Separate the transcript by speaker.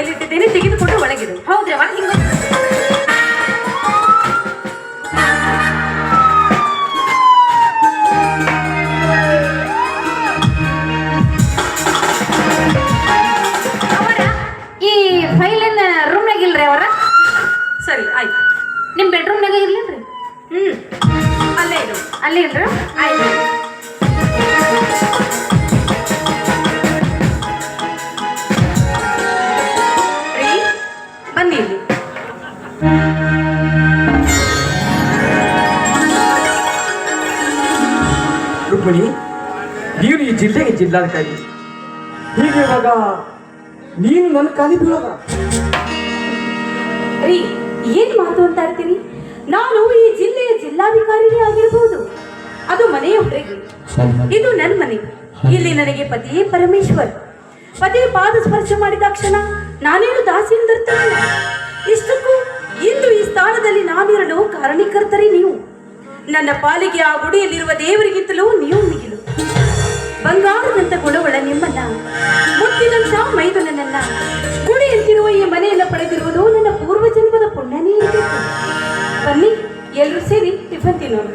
Speaker 1: ಇಲ್ಲಿ ಬ್ಯಾಗ್ ಮತ್ತು ಫೈಲ್ ಇಟ್ಟಿದ್ದೇನೆ ತೆಗೆದುಕೊಂಡು ಒಳಗಿಡು
Speaker 2: ಹೌದ್ರಿ ಮತ್ತೆ ಹಿಂಗ ಈ ಫೈಲನ್ನ ರೂಮ್ನಾಗ ಇಲ್ರಿ ಅವರ?
Speaker 1: ಸರಿ ಆಯ್ತು.
Speaker 2: ನಿಮ್ ಬೆಡ್ರೂಮ್ನಾಗ ಇರ್ಲೇನ್ರಿ
Speaker 1: ಹ್ಮ್. ಅಲ್ಲೇ ಇರು.
Speaker 2: ಅಲ್ಲೇ ಇಲ್ರಿ? ಆಯ್ತು
Speaker 3: ರುಕ್ಮಿಣಿ, ನೀನು ಈ ಜಿಲ್ಲೆಗೆ ಜಿಲ್ಲಾಧಿಕಾರಿ. ಹೀಗೆ ನೀನು ನನ್ನ ಕಾಲಿ ಬೀಳೋದ
Speaker 1: ಏನ್ ಮಾತು ಅಂತ ಇರ್ತೀನಿ? ನಾನು ಈ ಜಿಲ್ಲೆಯ ಜಿಲ್ಲಾಧಿಕಾರಿನೇ ಆಗಿರಬಹುದು ಅದು ಮನೆಯ ಹೊರಗೆ ಇದು ನನ್ನ ಮನೆ. ಇಲ್ಲಿ ನನಗೆ ಪತಿಯೇ ಪರಮೇಶ್ವರ್. ಪತಿಯ ಪಾದ ಸ್ಪರ್ಶ ಮಾಡಿದ ಕ್ಷಣ ನಾನೇನು ದಾಸಿಯಿಂದ ಕಾರಣೀಕರ್ತರಿ ನೀವು. ನನ್ನ ಪಾಲಿಗೆ ಆ ಗುಡಿಯಲ್ಲಿರುವ ದೇವರಿಗಿಂತಲೂ ನೀವು ಮಿಗಿಲು. ಬಂಗಾರದಂತ ಗುಣಗಳ ನಿಮ್ಮನ್ನ ಮುತ್ತಿನಂತ ಗುಡಿ ಗುಡಿಯಂತಿರುವ ಈ ಮನೆಯನ್ನ ಪಡೆದಿರುವುದು ನನ್ನ ಪೂರ್ವ ಜನ್ಮದ ಪುಣ್ಯನೇ ಬನ್ನಿ ಎಲ್ಲರೂ ಸೇರಿ ಟಿಫನ್ ತಿನ್ನೋಣ.